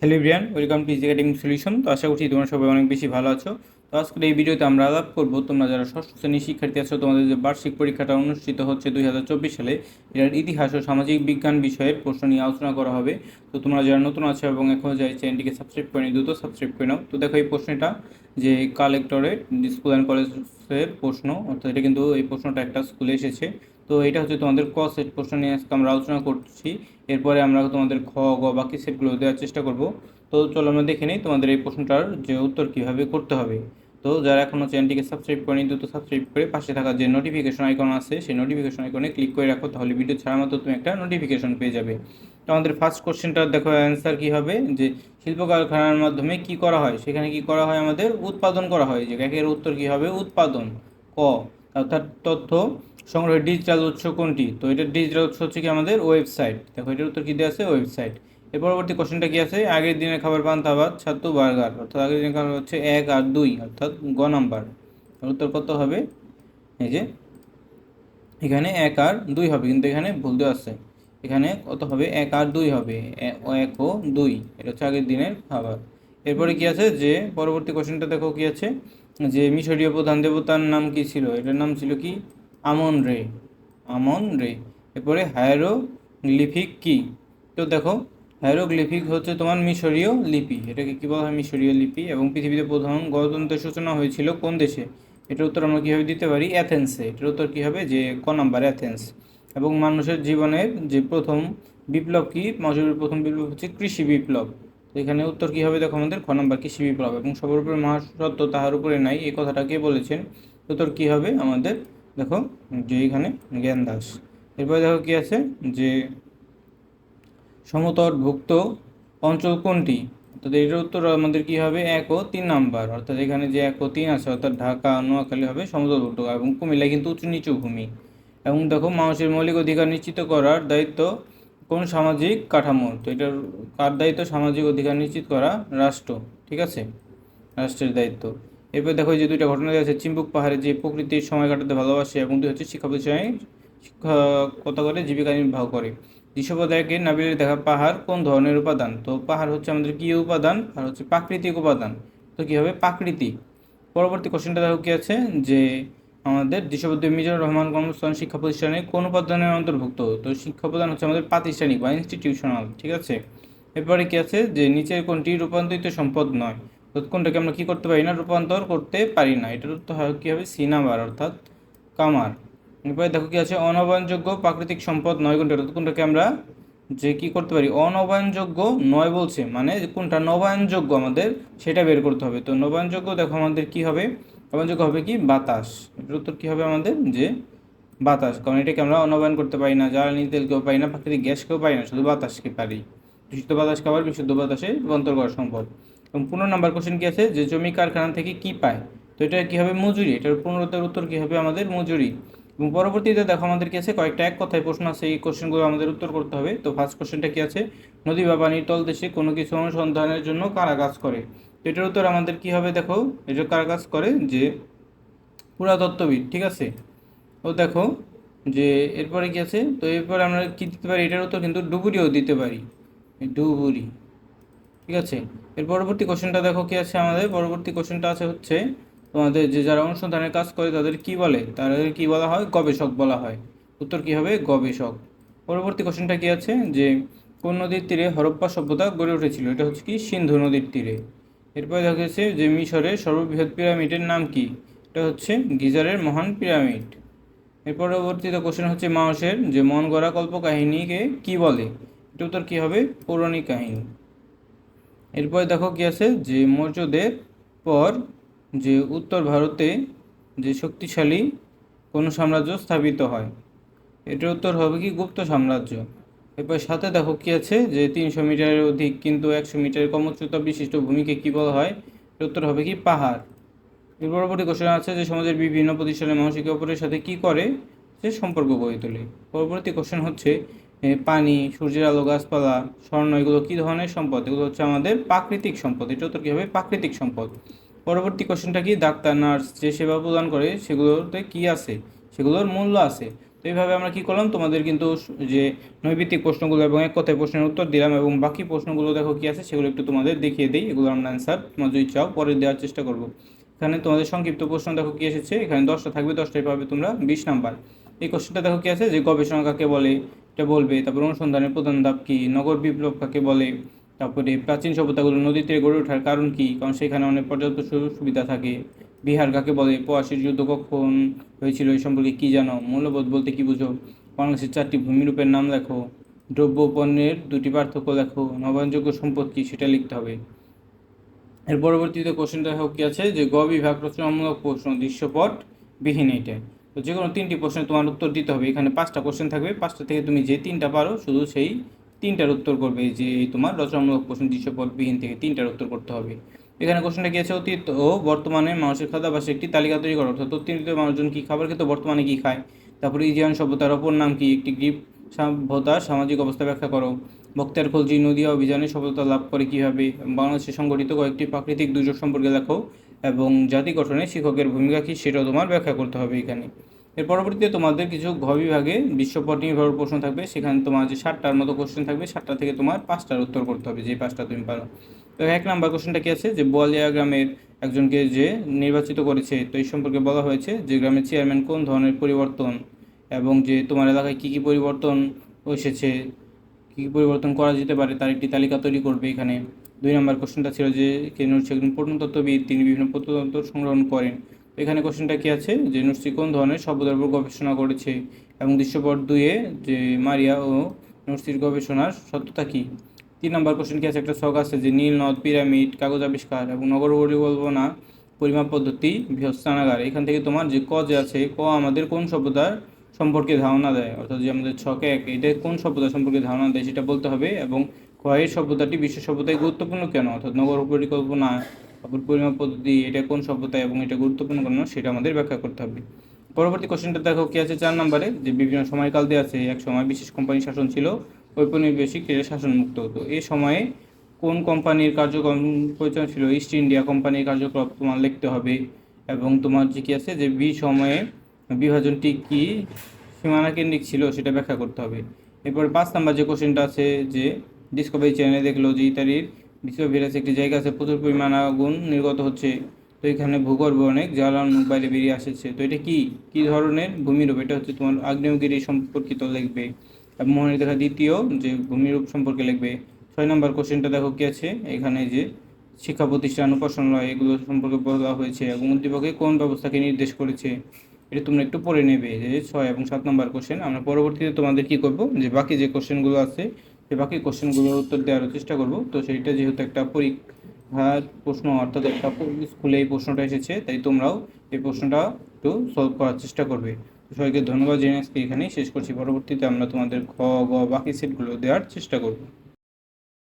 Hello Brian welcome to easy academic solution তো আশা করছি তোমরা সবাই অনেক বেশি ভালো আছো। তো আজকের এই ভিডিওতে আমরা আলাপ করব, তোমরা যারা ষষ্ঠ শ্রেণির শিক্ষার্থী আছো, তোমাদের যে বার্ষিক পরীক্ষাটা অনুষ্ঠিত হচ্ছে দুই হাজার চব্বিশ সালে, এটার ইতিহাস ও সামাজিক বিজ্ঞান বিষয়ের প্রশ্ন নিয়ে আলোচনা করা হবে। তো তোমরা যারা নতুন আছো এবং এখনও যাই চ্যানেলটিকে সাবস্ক্রাইব করে নিই দ্রুত সাবস্ক্রাইব করে নাও। তো দেখো এই প্রশ্নটা, যে কালেক্টরেট স্কুল অ্যান্ড কলেজের প্রশ্ন, অর্থাৎ এটা কিন্তু এই প্রশ্নটা একটা স্কুলে এসেছে। তো এটা হচ্ছে তোমাদের ক সেট প্রশ্ন নিয়ে আজকে আমরা আলোচনা করছি। এরপরে আমরা তোমাদের খ, গ, বাকি সেটগুলো দেওয়ার চেষ্টা করব। তো চলো আমরা দেখে নিই তোমাদের এই প্রশ্নটার যে উত্তর কীভাবে করতে হবে। তো যারা এখনও চ্যানেলটিকে সাবস্ক্রাইব করেনি, দ্রুত সাবস্ক্রাইব করে পাশে থাকা যে নোটিফিকেশন আইকন আছে, সেই নোটিফিকেশন আইকনে ক্লিক করে রাখো, তাহলে ভিডিও ছাড়া মাত্র তুমি একটা নোটিফিকেশন পেয়ে যাবে। তো আমাদের ফার্স্ট কোশ্চেনটা দেখো অ্যান্সার কী হবে? যে শিল্প কারখানার মাধ্যমে কি করা হয়? সেখানে কি করা হয়? আমাদের উৎপাদন করা হয়। যে একের উত্তর কী হবে? উৎপাদন। ক অর্থাৎ তথ্য সংগ্রহের ডিজিটাল উৎস কোনটি? তো এটার ডিজিটাল উৎস হচ্ছে কি আমাদের ওয়েবসাইট দেখো, এটার উত্তর কী দেওয়া আছে? ওয়েবসাইট এর পরবর্তী কোশ্চেনটা কি আছে? আগের দিনের খাবার পান্তা ভাত ছাত্র বার্গার। অর্থাৎ আগের দিনের খাবার হচ্ছে এক আর দুই, অর্থাৎ গ নাম্বার। উত্তর কত হবে? এই যে, এখানে এক আর দুই হবে, কিন্তু এখানে ভুল দেওয়া আছে। এখানে কত হবে? এক আর দুই হবে। এক ও দুই। এটা হচ্ছে আগের দিনের খাবার। এরপরে কি আছে? যে পরবর্তী কোশ্চেনটা দেখো কি আছে? যে মিশরীয় প্রধান দেবতার নাম কি ছিল? এটার নাম ছিল কি? আমন রে। আমন রে। এরপরে হায়ারোগ্লিফিক কি? তো দেখো, হায়ারোগ্লিফিক হচ্ছে তোমার মিশরীয় লিপি। এটাকে কী বলা হয়? মিশরীয় লিপি। এবং পৃথিবীতে প্রধান গণতন্ত্রের সূচনা হয়েছিল কোন দেশে? এটার উত্তর আমরা কীভাবে দিতে পারি? অ্যাথেন্সে। এটার উত্তর কী হবে? যে ক নাম্বার? অ্যাথেন্স। এবং মানুষের জীবনের যে প্রথম বিপ্লব কি? মানুষের প্রথম বিপ্লব হচ্ছে কৃষি বিপ্লব। এখানে উত্তর কী হবে? দেখো আমাদের খ নাম্বার কৃষি বিপ্লব এবং সবার উপরে তাহার উপরে নাই, এই কথাটা কে বলেছেন? উত্তর কী হবে আমাদের? দেখো, যে এখানে জ্ঞান দাস। এরপরে দেখো কি আছে? যে সমতটভুক্ত অঞ্চল কোনটি? অর্থাৎ এটার উত্তর আমাদের কি হবে? এক ও তিন নাম্বার। অর্থাৎ এখানে যে এক ও তিন আছে, অর্থাৎ ঢাকা, নোয়াখালী হবে সমতলভুক্ত এবং কুমিল্লা কিন্তু উঁচু নিচু ভূমি। এবং দেখো, মানুষের মৌলিক অধিকার নিশ্চিত করার দায়িত্ব কোন সামাজিক কাঠামো? তো এটার কার দায়িত্ব? সামাজিক অধিকার নিশ্চিত করা রাষ্ট্র, ঠিক আছে? রাষ্ট্রের দায়িত্ব। এরপর দেখো যে দুইটা ঘটনা আছে চিম্বুক পাহাড়ে যে প্রকৃতির সময় কাটাতে ভালোবাসে এবং দুই হচ্ছে শিক্ষা প্রতিষ্ঠানে শিক্ষকতা করে জীবিকা নির্বাহ করে। বিশ্বপদায়কে নাবিলের দেখা পাহাড় কোন ধরনের উপাদান? তো পাহাড় হচ্ছে আমাদের কী উপাদান? আর হচ্ছে প্রাকৃতিক উপাদান। তো কী হবে প্রাকৃতিক। পরবর্তী কোশ্চেনটা দেখো কি আছে? যে আমাদের দেশবদ্ধ মিজানুর রহমান কর্মস্থান শিক্ষা প্রতিষ্ঠানে কোন উপাদানের অন্তর্ভুক্ত? তো শিক্ষা প্রদান হচ্ছে আমাদের প্রাতিষ্ঠানিক বা ইনস্টিটিউশনাল ঠিক আছে? এরপরে কি আছে? যে নিচের কোনটি রূপান্তরিত সম্পদ নয়। তো কোনটাকে আমরা কি করতে পারি না? রূপান্তর করতে পারি না। এটার উত্তর হয় কি হবে? সিনাবার অর্থাৎ কামার। এরপরে দেখো কি আছে? অনবায়নযোগ্য প্রাকৃতিক সম্পদ নয় কোনটা? কোনটাকে আমরা যে কি করতে পারি? অনবায়নযোগ্য নয় বলছে। মানে কোনটা নবায়নযোগ্য আমাদের, সেটা বের করতে হবে। তো নবায়নযোগ্য দেখো আমাদের কি হবে? নবায়নযোগ্য হবে কি? বাতাস। এটার উত্তর কি হবে আমাদের? যে বাতাস। কারণ এটাকে আমরা অনবায়ন করতে পারি না, জ্বালানি তেলকেও পাই না, প্রাকৃতিক গ্যাসকেও পাই না, শুধু বাতাসকে পারি। বিশুদ্ধ বাতাস খাবার, বিশুদ্ধ বাতাসে রূপান্তর করা সম্ভব। এবং পনেরো নাম্বার কোশ্চেন কি আছে? যে জমি কারখানা থেকে কি পায়? তো এটা কি হবে? মজুরি। এটার পনেরোটার উত্তর কি হবে আমাদের? মজুরি। এবং পরবর্তীতে দেখো আমাদের কি আছে? কয়েকটা এক কথায় প্রশ্ন আছে, এই কোশ্চেনগুলো আমাদের উত্তর করতে হবে। তো ফার্স্ট কোশ্চেনটা কি আছে? নদী বা পানির তলদেশে কোনো কিছু অনুসন্ধানের জন্য কারা কাজ করে? এটার উত্তর আমাদের কি হবে দেখো এটা কার কাজ করে? যে পুরাতত্ত্ববিদ, ঠিক আছে? ও দেখো যে এরপরে কি আছে? তো এরপরে আমরা কি দিতে পারি? এটার উত্তর কিন্তু ডুবুরিও দিতে পারি। ডুবুরি, ঠিক আছে? এর পরবর্তী কোশ্চেনটা দেখো কি আছে আমাদের? পরবর্তী কোশ্চেনটা আছে হচ্ছে তোমাদের যে যারা অনুসন্ধানের কাজ করে, তাদের কি বলে? তাদের কি বলা হয়? গবেষক বলা হয়। উত্তর কি হবে? গবেষক। পরবর্তী কোশ্চেনটা কি আছে? যে কোন নদীর তীরে হরপ্পা সভ্যতা গড়ে উঠেছিল। এটা হচ্ছে কি? সিন্ধু নদীর তীরে। এরপরে দেখা গেছে যে মিশরের সর্ববৃহৎ পিরামিডের নাম কি? এটা হচ্ছে গিজারের মহান পিরামিড। এর পরবর্তীতে কোশ্চেন হচ্ছে মানুষের যে মন গড়া কল্পকাহিনীকে কি বলে? এটা উত্তর কি হবে? পৌরাণিক কাহিনী। এরপরে দেখো কি আছে? যে মৌর্যদের পর যে উত্তর ভারতে যে শক্তিশালী কোনো সাম্রাজ্য স্থাপিত হয়। এটার উত্তর হবে কি? গুপ্ত সাম্রাজ্য। এরপর সাথে দেখো কি আছে, যে তিনশো মিটারের অধিক কিন্তু একশো মিটারের কম উচ্চতা বিশিষ্ট ভূমিকে কী বলা হয়? উত্তর হবে কি, পাহাড়। এর পরবর্তী কোশ্চেন আছে যে সমাজের বিভিন্ন প্রতিষ্ঠানের মানুষ একে অপরের সাথে কী করে? সে সম্পর্ক গড়ে তোলে। পরবর্তী কোশ্চেন হচ্ছে পানি, সূর্যের আলো, গাছপালা, স্বর্ণ, এগুলো কী ধরনের সম্পদ? এগুলো হচ্ছে আমাদের প্রাকৃতিক সম্পদ। এটা উত্তর কী হবে? প্রাকৃতিক সম্পদ। পরবর্তী কোশ্চেনটা কি, ডাক্তার, নার্স যে সেবা প্রদান করে সেগুলোতে কি আছে? সেগুলোর মূল্য আছে। তো এইভাবে আমরা কি করলাম? তোমাদের কিন্তু যে নৈবিত্তিক প্রশ্নগুলো এবং এক কথায় প্রশ্নের উত্তর দিলাম এবং বাকি প্রশ্নগুলো দেখো কি আছে? সেগুলো একটু তোমাদের দেখিয়ে দিই, এগুলো আমরা অ্যান্সার তোমার যদি চাও পরে দেওয়ার চেষ্টা করব। এখানে তোমাদের সংক্ষিপ্ত প্রশ্ন দেখো কি এসেছে? এখানে দশটা থাকবে, দশটায় পাবে তোমরা বিশ নাম্বার। এই কোশ্চেনটা দেখো কি আছে? যে গবেষণা কাকে বলে? এটা বলবে। তারপর অনুসন্ধানের প্রধান ধাপ কি? নগর বিপ্লব কাকে বলে? তারপরে প্রাচীন সভ্যতাগুলো নদীতে গড়ে ওঠার কারণ কি? কারণ সেখানে অনেক পর্যাপ্ত সুযোগ সুবিধা থাকে। বিহার কাকে বলে? পয়াশির যুদ্ধ কখন হয়েছিল এই সম্পর্কে কি জানো? মূল্যবোধ বলতে কি বুঝো? বাংলাদেশের চারটি ভূমিরূপের নাম লেখো। দ্রব্য পণ্যের দুটি পার্থক্য লেখো। নবায়নযোগ্য সম্পদ কি সেটা লিখতে হবে। এর পরবর্তীতে কোশ্চেনটা হোক কি আছে যে গ বিভাগ রচনামূলক প্রশ্ন, দৃশ্যপট বিহীন এইটা তো যে কোনো তিনটি প্রশ্নে তোমার উত্তর দিতে হবে। এখানে পাঁচটা কোশ্চেন থাকবে। পাঁচটা থেকে তুমি যে তিনটা পারো, শুধু সেই তিনটার উত্তর করবে। যে তোমার রচনামূলক প্রশ্ন, দৃশ্যপট বিহীন থেকে তিনটার উত্তর করতে হবে। এখানে কোশ্চেনটা কি আছে? অতীত ও বর্তমানে মানুষের খাদ্যাভ্যাসে একটি তালিকা তৈরি করো। অর্থাৎ অতীত মানুষজন কী খাবার খেতে, বর্তমানে কী খায়? তারপরে ইজিয়ান সভ্যতার অপর নাম কি? একটি গ্রিপ সভ্যতার সামাজিক অবস্থা ব্যাখ্যা করো। বক্তার খলজি, নদিয়া অভিযানে সফলতা লাভ করে কীভাবে? বাংলাদেশে সংগঠিত কয়েকটি প্রাকৃতিক দুর্যোগ সম্পর্কে লেখো এবং জাতি গঠনে শিক্ষকের ভূমিকা কী সেটাও তোমার ব্যাখ্যা করতে হবে এখানে। এর পরবর্তীতে তোমাদের কিছু ঘ বিভাগে বিশ্বপট নির্ভর প্রশ্ন থাকবে। সেখানে তোমার যে সাতটার মতো কোশ্চেন থাকবে, সাতটা থেকে তোমার পাঁচটার উত্তর করতে হবে। যে পাঁচটা তুমি পারো। তো এক নাম্বার কোশ্চেনটা কি আছে? যে বোয়ালিয়া গ্রামের একজনকে যে নির্বাচিত করেছে, তো এই সম্পর্কে বলা হয়েছে যে গ্রামের চেয়ারম্যান কোন ধরনের পরিবর্তন এবং যে তোমার এলাকায় কী কী পরিবর্তন এসেছে, কী কী পরিবর্তন করা যেতে পারে, তার একটি তালিকা তৈরি করবে এখানে। দুই নম্বর কোশ্চেনটা ছিল যে কে নুরসি একজন প্রত্নতত্ত্ববিদ, তিনি বিভিন্ন প্রত্নতত্ত্ব সংগ্রহণ করেন। এখানে কোশ্চেনটা কি আছে? যে নুরসি কোন ধরনের শব্দের উপর গবেষণা করেছে? এবং দৃশ্যপট দুয়ে যে মারিয়া ও নুরসির গবেষণার সত্যতা কী? তিন নম্বর কোশ্চেন কি আছে? একটা শখ আছে যে নীল নদ, পিরামিড, কাগজ আবিষ্কার এবং নগর পরিকল্পনা, পরিমাপ পদ্ধতি বৃহস্থানাগার এখান থেকে তোমার যে ক যে আছে, ক আমাদের কোন সভ্যতার সম্পর্কে ধারণা দেয়? অর্থাৎ যে আমাদের ছকে এক, এটা কোন সভ্যতা সম্পর্কে ধারণা দেয় সেটা বলতে হবে এবং কয়ের সভ্যতাটি বিশ্ব সভ্যতায় গুরুত্বপূর্ণ কেন? অর্থাৎ নগর পরিকল্পনা, তারপর পরিমাপ পদ্ধতি, এটা কোন সভ্যতায় এবং এটা গুরুত্বপূর্ণ কেন? সেটা আমাদের ব্যাখ্যা করতে হবে। পরবর্তী কোশ্চেনটা দেখো, কি আছে চার নম্বরে? যে বিভিন্ন সময়কাল দেওয়া আছে, এক সময় বিশেষ কোম্পানি শাসন ছিল ঔপনিবেশিক শাসন মুক্ত হতো। এই সময়ে কোন কোম্পানির কার্যক্রম পরিচালনা ছিল? ইস্ট ইন্ডিয়া কোম্পানির কার্যক্রম তোমার লিখতে হবে এবং তোমার যে কি আছে যে বি সময়ে বিভাজনটি কি সীমানা কেন্দ্রিক ছিল সেটা ব্যাখ্যা করতে হবে। এরপরে পাঁচ নাম্বার যে কোশ্চেনটা আছে যে ডিসকভারি চ্যানেলে দেখল যে ইতালির বিশ্বভিরাস একটি জায়গা আছে, প্রচুর পরিমাণ আগুন নির্গত হচ্ছে। তো এখানে ভূগর্ভ অনেক জ্বালান বাইরে বেরিয়ে আসছে। তো এটা কি? কি ধরনের ভূমিরূপ? এটা হচ্ছে তোমার আগ্নেয়গিরি সম্পর্কিত লিখবে। এবং মোহনের দেখা দ্বিতীয়, যে ভূমিরূপ সম্পর্কে লিখবে, ছয় নম্বর কোশ্চেনটা দেখো কি আছে? এখানে যে শিক্ষা প্রতিষ্ঠান, উপাসনালয়, এগুলো সম্পর্কে বলা হয়েছে এবং উদ্দীপকে কোন ব্যবস্থাকে নির্দেশ করেছে? এটা তোমরা একটু পড়ে নেবে, যে ছয় এবং সাত নম্বর কোশ্চেন আমরা পরবর্তীতে তোমাদের কি করব? যে বাকি যে কোশ্চেনগুলো আছে, সে বাকি কোশ্চেনগুলোর উত্তর দেওয়ার চেষ্টা করব। তো সেইটা যেহেতু একটা পরীক্ষার প্রশ্ন, অর্থাৎ একটা স্কুলে এই প্রশ্নটা এসেছে, তাই তোমরাও এই প্রশ্নটা একটু সলভ করার চেষ্টা করবে। সবাইকে ধন্যবাদ জেনে আজকে এখানেই শেষ করছি। পরবর্তীতে আমরা তোমাদের ঘ, গ, বাকি সেটগুলো দেওয়ার চেষ্টা করব।